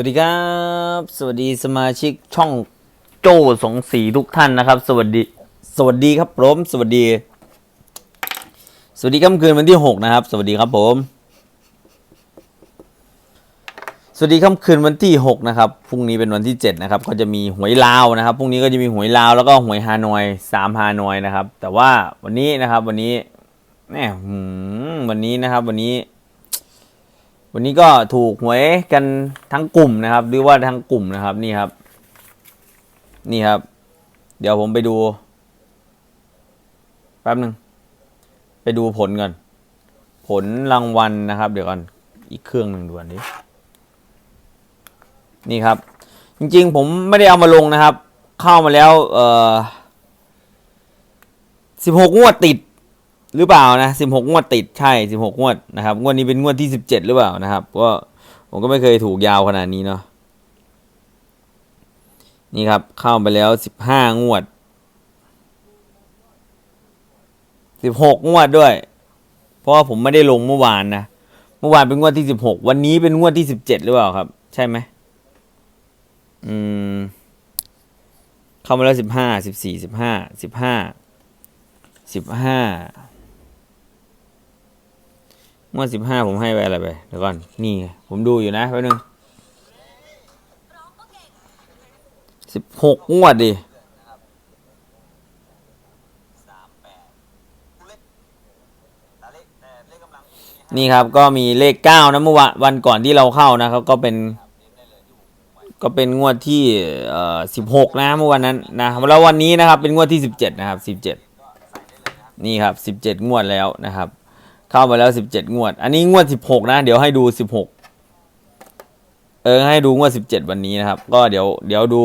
วัสดีครับ สวัสดีสมาชิกช่องโจ้สองสีทุกท่านนะครับ สวัสดี สวัสดีครับผมสวัสดี สวัสดีค่ำคืนวันที่หกนะครับ สวัสดีครับผม สวัสดีค่ำคืนวันที่หกนะครับพรุ่งนี้เป็นวันที่เจ็ดนะครับ ก็จะมีหวยลาวนะครับพรุ่งนี้ก็จะมีหวยลาวแล้วก็หวยฮานอยสามฮานอยนะครับ แต่ว่าวันนี้นะครับ วันนี้แหมหืมวันนี้นะครับ วันนี้ วันนี้ก็ถูกหวยกันทั้งกลุ่มนะครับ หรือว่าทั้งกลุ่มนะครับ นี่ครับ นี่ครับ เดี๋ยวผมไปดูแป๊บหนึ่งไปดูผลก่อน ผลรางวัลนะครับ เดี๋ยวก่อนอีกเครื่องหนึ่งด่วนนี้นี่ครับ จริงๆ ผมไม่ได้เอามาลงนะครับ เข้ามาแล้วเอ่อสิบหกงวดติด หรือเปล่านะสิบหกงวดติดใช่สิบหกงวดนะครับงวดนี้เป็นงวดที่สิบเจ็ดหรือเปล่านะครับก็ผมก็ไม่เคยถูกยาวขนาดนี้เนาะนี่ครับเข้าไปแล้วสิบห้างวดสิบหกงวดด้วย เพราะว่าผมไม่ได้ลงเมื่อวานนะเมื่อวานเป็นงวดที่สิบหกวันนี้เป็นงวดที่สิบเจ็ดหรือเปล่าครับ ใช่ไหมอืมเข้ามาแล้วสิบห้าสิบสี่สิบห้าสิบห้าสิบห้า งวดสิบห้าผมให้ไปอะไรไปเดี๋ยวก่อน นี่ ผมดูอยู่นะแป๊บนึงสิบหกงวดดินี่ครับก็มีเลขเก้านะเมื่อวานวันก่อนที่เราเข้านะครับ ก็เป็น ก็เป็นงวดที่เอ่อสิบหกนะเมื่อวันนั้นนะแล้ววันนี้นะครับเป็นงวดที่สิบเจ็ดนะครับสิบเจ็ดนี่ครับสิบเจ็ดงวดแล้วนะครับ เข้ามาแล้วสิบเจ็ดงวด อันนี้งวดสิบหกนะ เดี๋ยวให้ดูสิบหกเออให้ดูงวดสิบเจ็ดวันนี้นะครับ ก็เดี๋ยว เดี๋ยวดู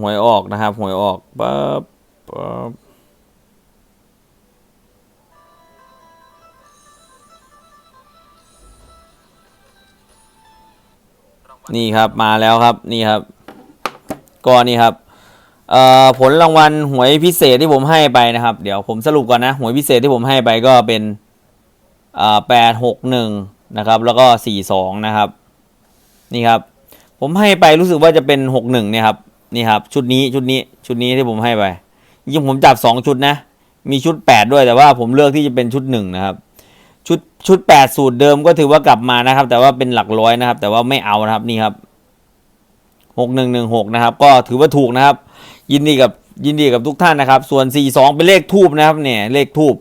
หวยออกนะครับหวยออกปั๊บปั๊บนี่ครับมาแล้วครับนี่ครับก็นี่ครับ ผลรางวัลหวยพิเศษที่ผมให้ไปนะครับ เดี๋ยวผมสรุปก่อนนะ หวยพิเศษที่ผมให้ไปก็เป็นแปดหกหนึ่งนะครับ แล้วก็สี่สองนะครับ นี่ครับ ผมให้ไปรู้สึกว่าจะเป็นหกหนึ่งเนี่ยครับนี่ครับ ชุดนี้ชุดนี้ชุดนี้ที่ผมให้ไปยิ่งผมจับสองชุดนะ มีชุดแปดด้วยแต่ว่าผมเลือกที่จะเป็นชุดหนึ่งนะครับ ชุดชุดแปดสูตรเดิมก็ถือว่ากลับมานะครับ แต่ว่าเป็นหลักร้อยนะครับ แต่ว่าไม่เอานะครับนี่ครับหกหนึ่งหนึ่งหกนะครับ ก็ถือว่าถูกนะครับ ยินดีกับยินดีกับทุกท่านนะครับ ส่วน 42 เป็นเลขทูบนะครับเนี่ยเลขทูบ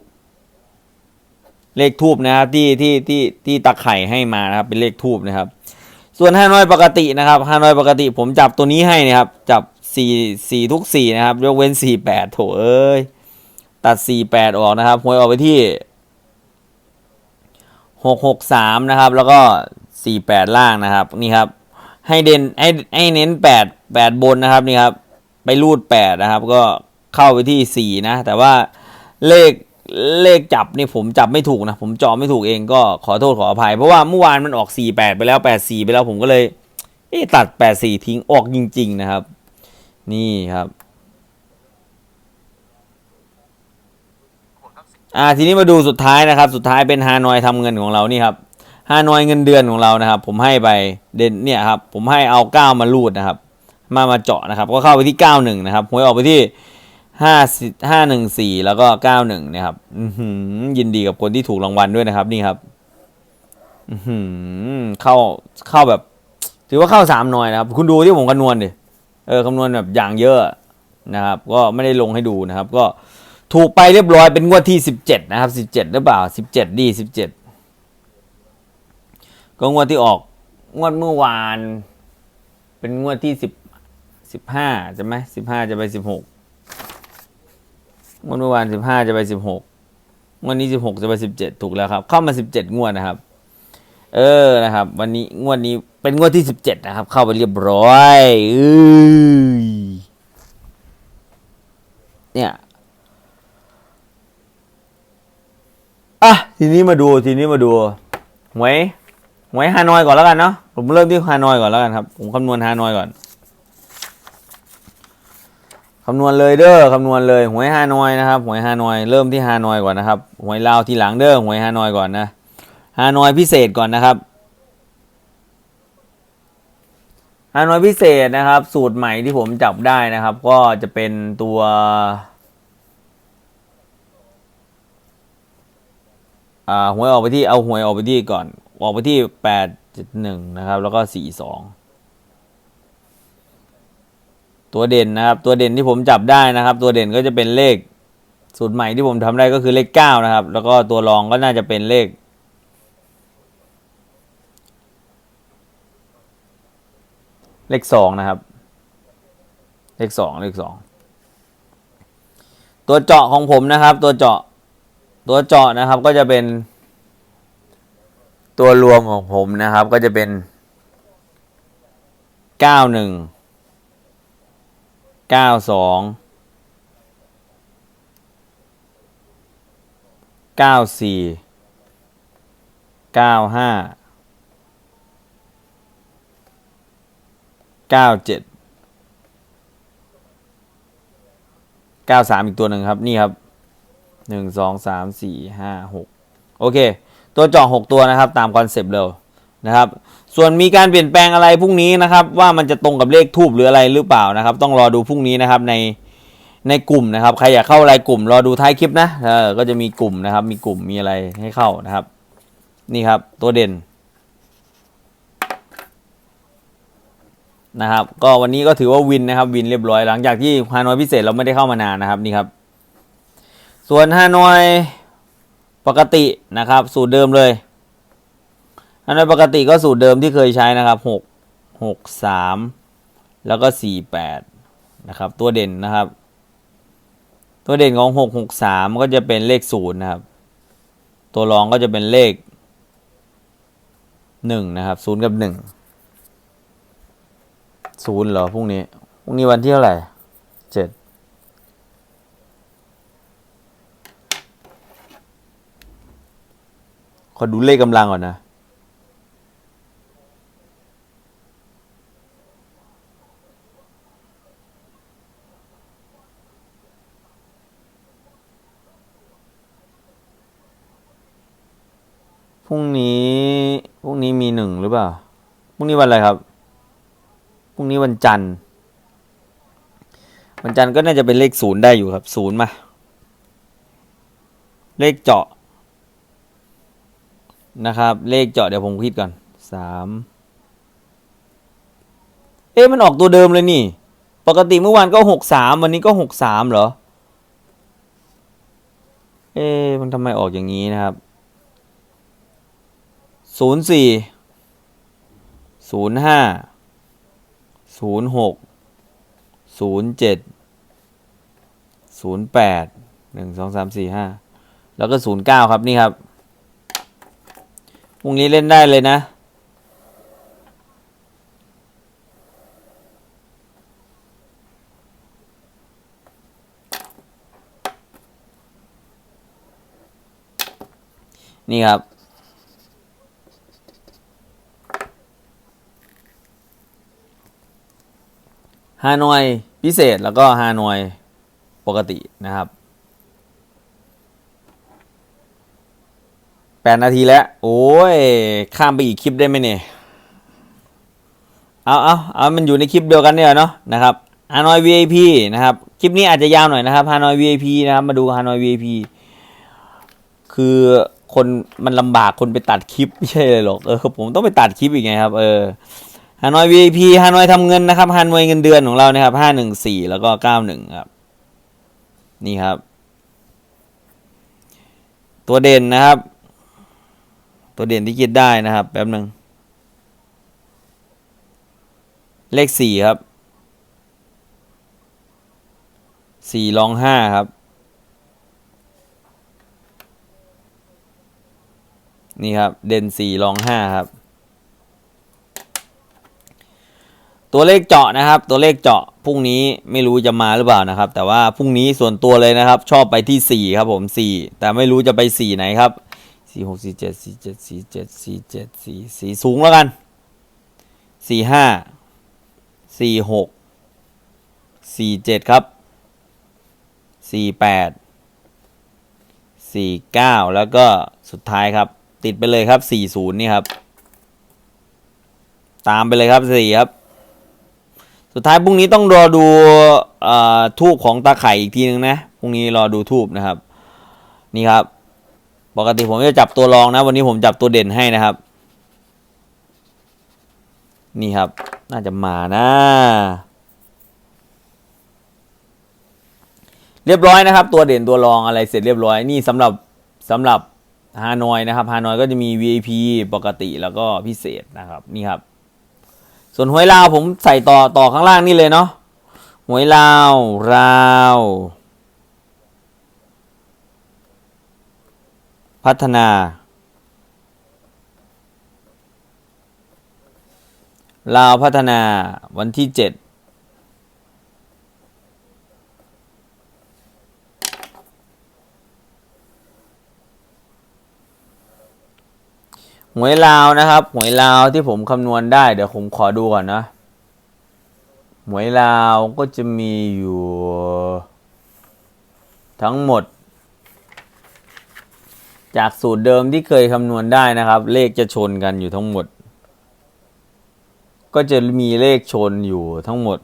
เลขทูบนะครับที่ที่ที่ที่ตะไข่ให้มานะครับเป็นเลขทูบนะครับ ส่วนห้าน้อยปกตินะครับห้าน้อยปกติผมจับตัวนี้ให้นะครับ จับสี่สี่ทุกสี่นะครับยกเว้นสี่แปดโถเอ้ยตัดสี่แปดออกนะครับหวยออกไปที่หกหกสามนะครับ แล้วก็สี่แปดล่างนะครับนี่ครับ ให้เด่นให้ให้เน้นแปดแปดบนนะครับนี่ครับ ไปรูดแปดนะครับ ก็เข้าไปที่สี่นะ แต่ว่าเลขเลขจับนี่ผมจับไม่ถูกนะ ผมจอไม่ถูกเองก็ขอโทษขออภัย เพราะว่าเมื่อวานมันออกสี่แปดไปแล้วแปดสี่ไปแล้วผมก็เลยเตัดแปดสี่ทิ้งออกจริง ๆ นะครับ นี่ครับอ่าทีนี้มาดูสุดท้ายนะครับ สุดท้ายเป็นฮานอยทำเงินของเรานี่ครับฮานอยเงินเดือนของเรานะครับ ผมให้ไปเด่นเนี่ยครับ ผมให้เอาเก้ามารูดนะครับ มามาเจาะนะครับ ก็เข้าไปที่เก้าหนึ่งนะครับหวยออกไปที่ห้าห้าหนึ่งสี่แล้วก็เก้าหนึ่งนะครับอือยินดีกับคนที่ถูกรางวัลด้วยนะครับนี่ครับอือเข้าเข้าแบบ ถือว่าเข้าสามหน่อยนะครับ คุณดูที่ผมคำนวณดิเออคำนวณแบบอย่างเยอะนะครับ ก็ไม่ได้ลงให้ดูนะครับ ก็ถูกไปเรียบร้อยเป็นงวดที่สิบเจ็ดนะครับสิบเจ็ดหรือเปล่าสิบเจ็ดดีสิบเจ็ดก็งวดที่ออก งวดเมื่อวาน เป็นงวดที่สิบ สิบห้าใช่ไหมสิบห้าจะไปสิบหกงวดเมื่อวานสิบห้าจะไปสิบหกงวดนี้สิบหกจะไปสิบเจ็ดถูกแล้วครับ เข้ามาสิบเจ็ดงวดนะครับ เออนะครับ วันนี้งวดนี้เป็นงวดที่สิบเจ็ดนะครับ เข้าไปเรียบร้อยเอ้ยเนี่ยอะทีนี้มาดูทีนี้มาดูหวยหวยฮานอยก่อนแล้วกันเนาะผมเริ่มที่ฮานอยก่อนแล้วกันครับ ผมคำนวณฮานอยก่อน คำนวณเลยเด้อคำนวณเลยหวยฮานอยนะครับหวยฮานอยเริ่มที่ฮานอยก่อนนะครับหวยลาวทีหลังเด้อหวยฮานอยก่อนนะฮานอยพิเศษก่อนนะครับฮานอยพิเศษนะครับ สูตรใหม่ที่ผมจับได้นะครับ ก็จะเป็นตัวหวยออกไปที่เอาหวยออกไปที่ก่อน ออกไปที่แปดเจ็ดหนึ่งนะครับ แล้วก็สี่สอง ตัวเด่นนะครับ ตัวเด่นที่ผมจับได้นะครับ ตัวเด่นก็จะเป็นเลขสูตรใหม่ที่ผมทำได้ก็คือเลขเก้านะครับ แล้วก็ตัวรองก็น่าจะเป็นเลขเลขสองนะครับ เลขสองเลขสองตัวเจาะของผมนะครับ ตัวเจาะตัวเจาะนะครับก็จะเป็น ตัวรวมของผมนะครับ ก็จะเป็นเก้าหนึ่ง เก้าสองเก้าสี่เก้าห้าเก้าเจ็ดเก้าสามอีกตัวหนึ่งครับ นี่ครับหนึ่งสองสามสี่ห้าหกโอเค ตัวจาะหกตัวนะครับ ตามคอนเซปต์เลย นะครับ ส่วนมีการเปลี่ยนแปลงอะไรพรุ่งนี้นะครับ ว่ามันจะตรงกับเลขทูบหรืออะไรหรือเปล่านะครับ ต้องรอดูพรุ่งนี้นะครับในในกลุ่มนะครับ ใครอยากเข้ารายกลุ่ม รอดูท้ายคลิปนะเออก็จะมีกลุ่มนะครับ มีกลุ่มมีอะไรให้เข้านะครับ นี่ครับตัวเด่นนะครับ ก็วันนี้ก็ถือว่าวินนะครับ วินเรียบร้อยหลังจากที่ฮานอยพิเศษเราไม่ได้เข้ามานานนะครับนี่ครับ ส่วนฮานอยปกตินะครับ สูตรเดิมเลย ฮานอยปกติก็สูตรเดิมที่เคยใช้นะครับหกหกสามแล้วก็สี่แปดนะครับ ตัวเด่นนะครับ ตัวเด่นของหกหกสามก็จะเป็นเลขศูนย์นะครับ ตัวรองก็จะเป็นเลขหนึ่งนะครับศูนย์กับหนึ่งศูนย์เหรอพรุ่งนี้พรุ่งนี้วันที่เท่าไหร่เจ็ดขอดูเลขกำลังก่อนนะ พรุ่งนี้พรุ่งนี้มีหนึ่งหรือเปล่าพรุ่งนี้วันอะไรครับพรุ่งนี้วันจันทร์ วันจันทร์ก็น่าจะเป็นเลขศูนย์ได้อยู่ครับศูนย์มา เลขเจาะนะครับ เลขเจาะเดี๋ยวผมคิดก่อนสามเอ๊ะมันออกตัวเดิมเลยนี่ ปกติเมื่อวานก็หกสามวันนี้ก็หกสามเหรอ เอ๊ะมันทำไมออกอย่างนี้นะครับ ศูนย์สี่ศูนย์ห้าศูนย์หกศูนย์เจ็ดศูนย์แปดหนึ่งสองสามสี่ห้าแล้วก็ศูนย์เก้าครับนี่ครับพรุ่งนี้เล่นได้เลยนะนี่ครับ ฮานอยพิเศษแล้วก็ฮานอยปกตินะครับแปดนาทีแล้ว โอ้ย ข้ามไปอีกคลิปได้ไหมเนี่ย เอาเอาเอามันอยู่ในคลิปเดียวกันเนี่ยเนาะนะครับฮานอย VIP นะครับ คลิปนี้อาจจะยาวหน่อยนะครับฮานอย VIP นะครับ มาดูฮานอย VIP คือคนมันลำบากคนไปตัดคลิปไม่ใช่เลยหรอก เออผมต้องไปตัดคลิปอีกไงครับ เออ ฮานอย VIP ฮานอยทำเงินนะครับฮานอยเงินเดือนของเรานะครับห้าหนึ่งสี่แล้วก็เก้าหนึ่งครับ นี่ครับ ตัวเด่นนะครับ ตัวเด่นที่คิดได้นะครับแป๊บหนึ่งเลขสี่ครับสี่รองห้าครับ นี่ครับ เด่นสี่รองห้าครับ ตัวเลขเจาะนะครับ ตัวเลขเจาะพรุ่งนี้ไม่รู้จะมาหรือเปล่านะครับ แต่ว่าพรุ่งนี้ส่วนตัวเลยนะครับ ชอบไปที่สี่ครับผมสี่แต่ไม่รู้จะไปสี่ไหนครับสี่หกสี่เจ็ดสี่เจ็ดสี่เจ็ดสี่เจ็ดสี่สี่สูงแล้วกันสี่ห้าสี่หกสี่เจ็ดครับสี่แปดสี่เก้าแล้วก็สุดท้ายครับ ติดไปเลยครับสี่ศูนย์นี่ครับ ตามไปเลยครับสี่ครับ สุดท้ายพรุ่งนี้ต้องรอดูอทูบของตาไข่อีกทีนึงนะพรุ่งนี้รอดูทูบนะครับ นี่ครับ ปกติผมจะจับตัวรองนะ วันนี้ผมจับตัวเด่นให้นะครับ นี่ครับ น่าจะมานะ เรียบร้อยนะครับ ตัวเด่นตัวรองอะไรเสร็จเรียบร้อย นี่สำหรับสำหรับฮานอยนะครับฮานอยก็จะมี VIP ปกติแล้วก็พิเศษนะครับ นี่ครับ ส่วนหวยลาวผมใส่ต่อต่อข้างล่างนี่เลยเนาะหวยลาวราวพัฒนา ลาวพัฒนาวันที่เจ็ด หวยลาวนะครับ หวยลาวที่ผมคำนวณได้เดี๋ยวผมขอดูก่อนนะ หวยลาวก็จะมีอยู่ ทั้งหมด จากสูตรเดิมที่เคยคำนวณได้นะครับ เลขจะชนกันอยู่ทั้งหมด ก็จะมีเลขชนอยู่ทั้งหมด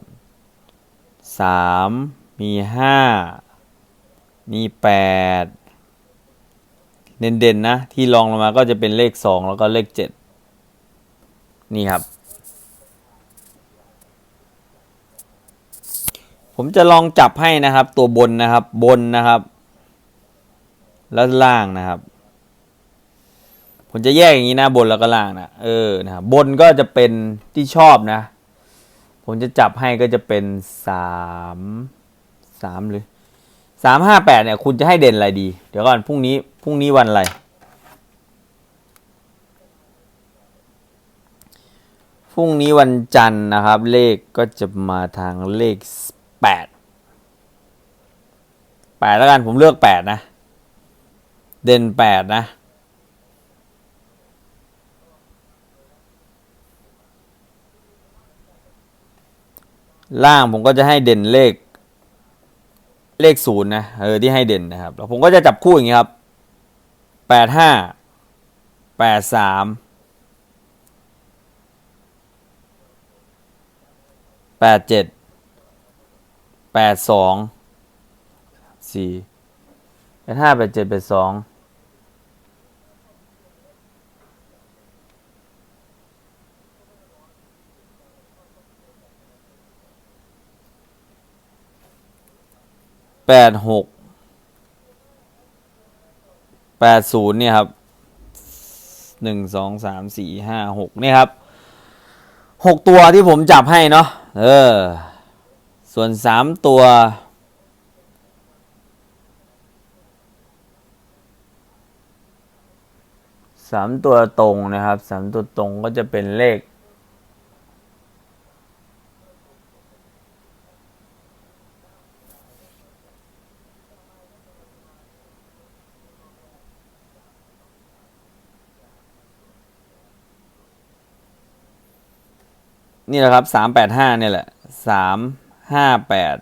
สามมีห้ามีแปด เด่นๆนะ ที่รองลงมาก็จะเป็นเลขสองแล้วก็เลขเจ็ดนี่ครับ ผมจะลองจับให้นะครับ ตัวบนนะครับบนนะครับ แล้วล่างนะครับ ผมจะแยกอย่างนี้นะบนแล้วก็ล่างนะเออนะครับบนก็จะเป็นที่ชอบนะ ผมจะจับให้ก็จะเป็นสามสามหรือ สามห้าแปดเนี่ย คุณจะให้เด่นอะไรดี เดี๋ยวก่อนพรุ่งนี้พรุ่งนี้วันอะไร พรุ่งนี้วันจันทร์นะครับ เลขก็จะมาทางเลขแปดแปดแล้วกันผมเลือกแปดนะ เด่นแปดนะล่างผมก็จะให้เด่นเลข เลขศูนย์นะเออที่ให้เด่นนะครับแล้วผมก็จะจับคู่อย่างนี้ครับแปดห้าแปดสามแปดเจ็ดแปดสองสี่แปดห้าแปดเจ็ดแปดสอง แปดหกแปดศูนย์เนี่ยครับหนึ่งสองสามสี่ห้าหกเนี่ยครับหกตัวที่ผมจับให้เนาะเออ ส่วนสามตัวสามตัวตรงนะครับสามตัวตรงก็จะเป็นเลข นี่แหละครับสามแปดห้าเนี่ยแหละสามห้าแปด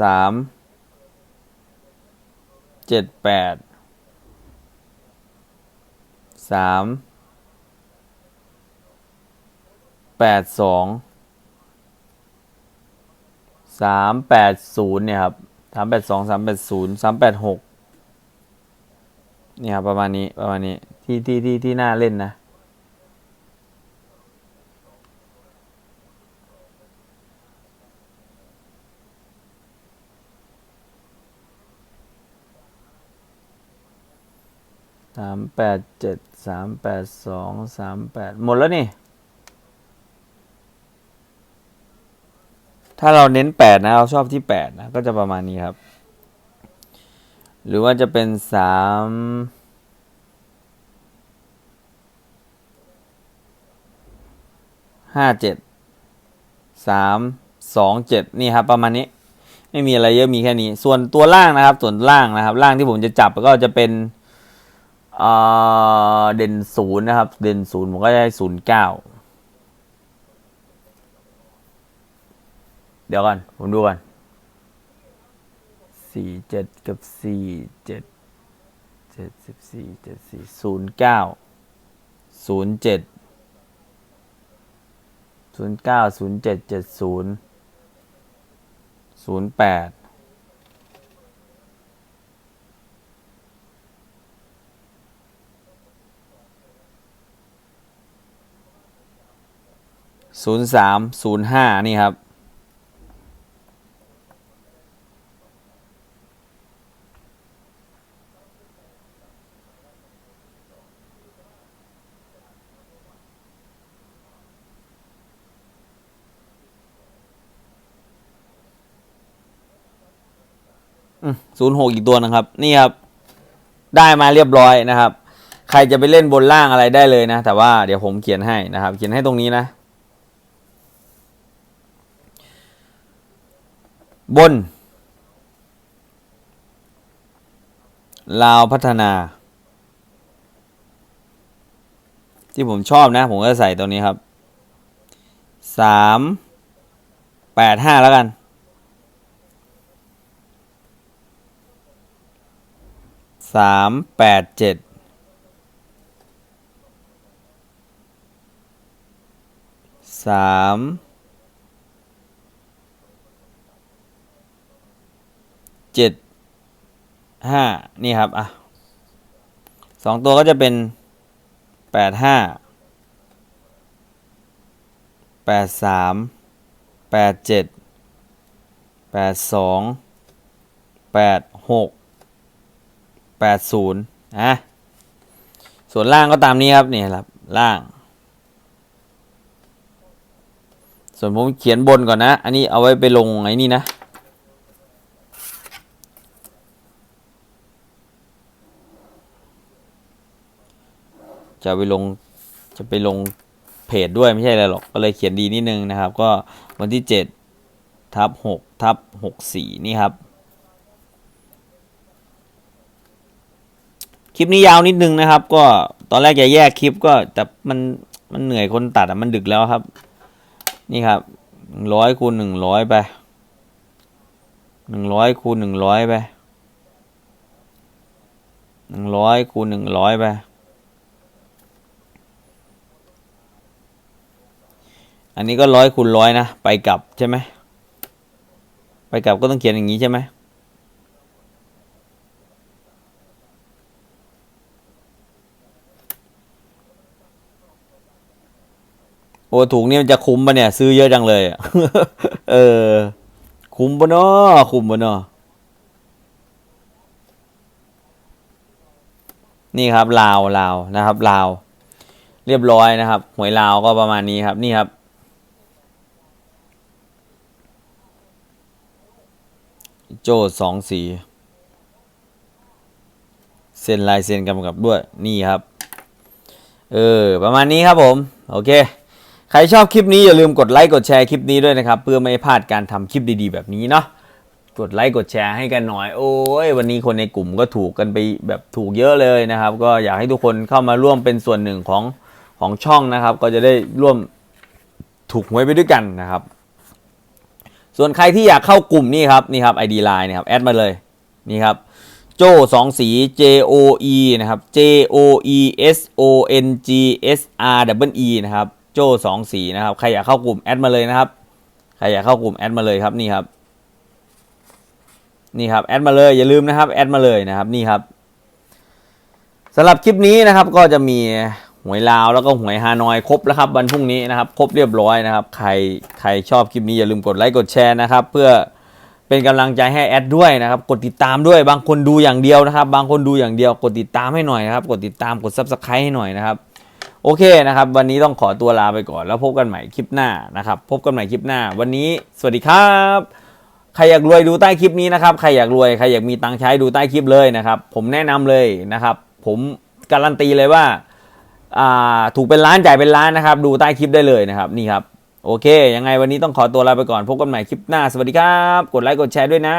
สามเจ็ดแปดสามแปดสองสามแปดศูนย์เนี่ยครับสามแปดสองสามแปดศูนย์สามแปดหก เนี่ยประมาณนี้ประมาณนี้ที่ที่ที่ที่น่าเล่นนะ สามแปดเจ็ดสามแปดสองสามแปดหมดแล้วนี่ ถ้าเราเน้นแปดนะ เราชอบที่แปดนะ ก็จะประมาณนี้ครับ หรือว่าจะเป็นสามห้าเจ็ดสามสองเจ็ดนี่ครับประมาณนี้ ไม่มีอะไรเยอะมีแค่นี้ ส่วนตัวล่างนะครับ ส่วนล่างนะครับ ล่างที่ผมจะจับก็จะเป็นเด่นศูนย์นะครับ เด่นศูนย์ผมก็ได้ศูนย์เก้าเดี๋ยวก่อนผมดูก่อน สี่เจ็ดกับสี่เจ็ดเจ็ดสิบสี่เจ็ดสี่ศูนย์เก้าศูนย์เจ็ดศูนย์เก้าศูนย์เจ็ดเจ็ดศูนย์ศูนย์แปดศูนย์สามศูนย์ห้านี่ครับ ศูนย์หกอีกตัวนะครับ นี่ครับ ได้มาเรียบร้อยนะครับ ใครจะไปเล่นบนล่างอะไรได้เลยนะ แต่ว่าเดี๋ยวผมเขียนให้นะครับ เขียนให้ตรงนี้นะ บนลาวพัฒนา ที่ผมชอบนะ ผมก็ใส่ตัวนี้ครับสามแปดห้าแล้วกัน สามแปดเจ็ดสามเจ็ดห้านี่ครับ อะสองตัวก็จะเป็นแปดห้าแปดสามแปดเจ็ดแปดสองแปดหก แปดศูนย์อะส่วนล่างก็ตามนี้ครับนี่ครับ ล่าง ส่วนผมเขียนบนก่อนนะ อันนี้เอาไว้ไปลงไอ้นี่นะ จะไปลงจะไปลงเพจด้วยไม่ใช่อะไรหรอก ก็เลยเขียนดีนิดนึงนะครับ ก็วันที่เจ็ดทับหกทับหกสี่นี่ครับ คลิปนี้ยาวนิดนึงนะครับ ก็ตอนแรกจะแยกคลิปก็แต่มันมันเหนื่อยคนตัดอะมันดึกแล้วครับ นี่ครับหนึ่งร้อยคูณหนึ่งร้อยไปหนึ่งร้อยคูณหนึ่งร้อยไปหนึ่งร้อยคูณหนึ่งร้อยไปอันนี้ก็ร้อยคูณร้อยนะ ไปกลับใช่ไหมไปกลับก็ต้องเขียนอย่างนี้ใช่ไหม โอ้ถุงนี่มันจะคุ้มปะเนี่ย ซื้อเยอะจังเลยอะเออ คุ้มปะเนาะคุ้มปะเนาะนี่ครับลาวลาวนะครับลาวเรียบร้อยนะครับ หวยลาวก็ประมาณนี้ครับ นี่ครับ โจ้สองสีเซ็นลายเซ็นกำกับด้วยนี่ครับ เออ ประมาณนี้ครับผม โอเค ใครชอบคลิปนี้อย่าลืมกดไลค์กดแชร์คลิปนี้ด้วยนะครับ เพื่อไม่ให้พลาดการทำคลิปดีๆ แบบนี้เนาะกดไลค์กดแชร์ให้กันหน่อย โอ้ยวันนี้คนในกลุ่มก็ถูกกันไปแบบถูกเยอะเลยนะครับ ก็อยากให้ทุกคนเข้ามาร่วมเป็นส่วนหนึ่งของของช่องนะครับ ก็จะได้ร่วมถูกหวยไปด้วยกันนะครับ ส่วนใครที่อยากเข้ากลุ่มนี่ครับนี่ครับ ID Line นะครับแอดมาเลยนี่ครับโจสองสี J O E นะครับ J O E S O N G S R W E นะครับ โจสองสีนะครับ ใครอยากเข้ากลุ่มแอดมาเลยนะครับ ใครอยากเข้ากลุ่มแอดมาเลยครับนี่ครับ นี่ครับแอดมาเลยอย่าลืมนะครับแอดมาเลยนะครับนี่ครับสำหรับคลิปนี้นะครับก็จะมีหวยลาวแล้วก็หวยฮานอยครบแล้วครับวันพรุ่งนี้นะครับครบเรียบร้อยนะครับ ใครใครชอบคลิปนี้อย่าลืมกดไลค์กดแชร์นะครับ เพื่อเป็นกำลังใจให้แอดด้วยนะครับ กดติดตามด้วยบางคนดูอย่างเดียวนะครับ บางคนดูอย่างเดียว กดติดตามให้หน่อยนะครับ กดติดตามกด subscribe ให้หน่อยนะครับ โอเคนะครับ วันนี้ต้องขอตัวลาไปก่อน แล้วพบกันใหม่คลิปหน้านะครับ พบกันใหม่คลิปหน้า วันนี้สวัสดีครับใครอยากรวยดูใต้คลิปนี้นะครับใครอยากรวยใครอยากมีตังค์ใช้ดูใต้คลิปเลยนะครับ ผมแนะนำเลยนะครับ ผมการันตีเลยว่าอ่าถูกเป็นล้านจ่ายเป็นล้านนะครับ ดูใต้คลิปได้เลยนะครับนี่ครับโอเค ยังไงวันนี้ต้องขอตัวลาไปก่อน พบกันใหม่คลิปหน้า สวัสดีครับ กดไลค์กดแชร์ด้วยนะ